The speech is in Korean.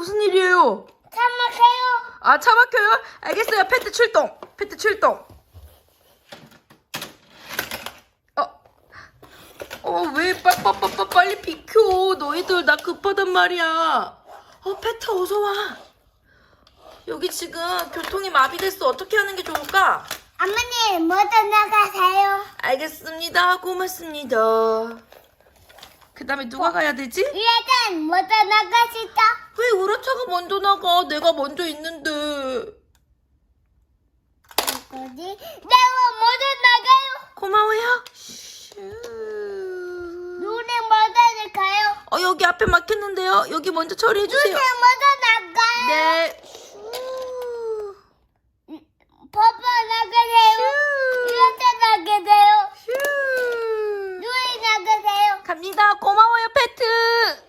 막혀요? 참막해요. 아, 차 막혀요? 알겠어요. 페트 출동. 페트 출동. 어. 어, 왜 빨, 빨, 빨, 빨, 빨리 비켜. 너희들 나 급하단 말이야. 어, 페트 어서 와. 여기 지금 교통이 마비됐어. 어떻게 하는 게 좋을까? 어머니 먼저 나가세요. 알겠습니다. 고맙습니다. 그 다음에 누가 가야 되지? 일단 먼저 우라차가 먼저 나가? 내가 먼저 있는데. 어디? 내가 먼저 나가요. 고마워요. 슈. 눈이 먼저 나가요. 어, 여기 앞에 막혔는데요. 여기 먼저 처리해주세요. 눈이 먼저 나가요. 네. 버버 나가세요. 일단 나가세요. 슈. 눈이 나가세요. 갑니다. 고마워요, 페트.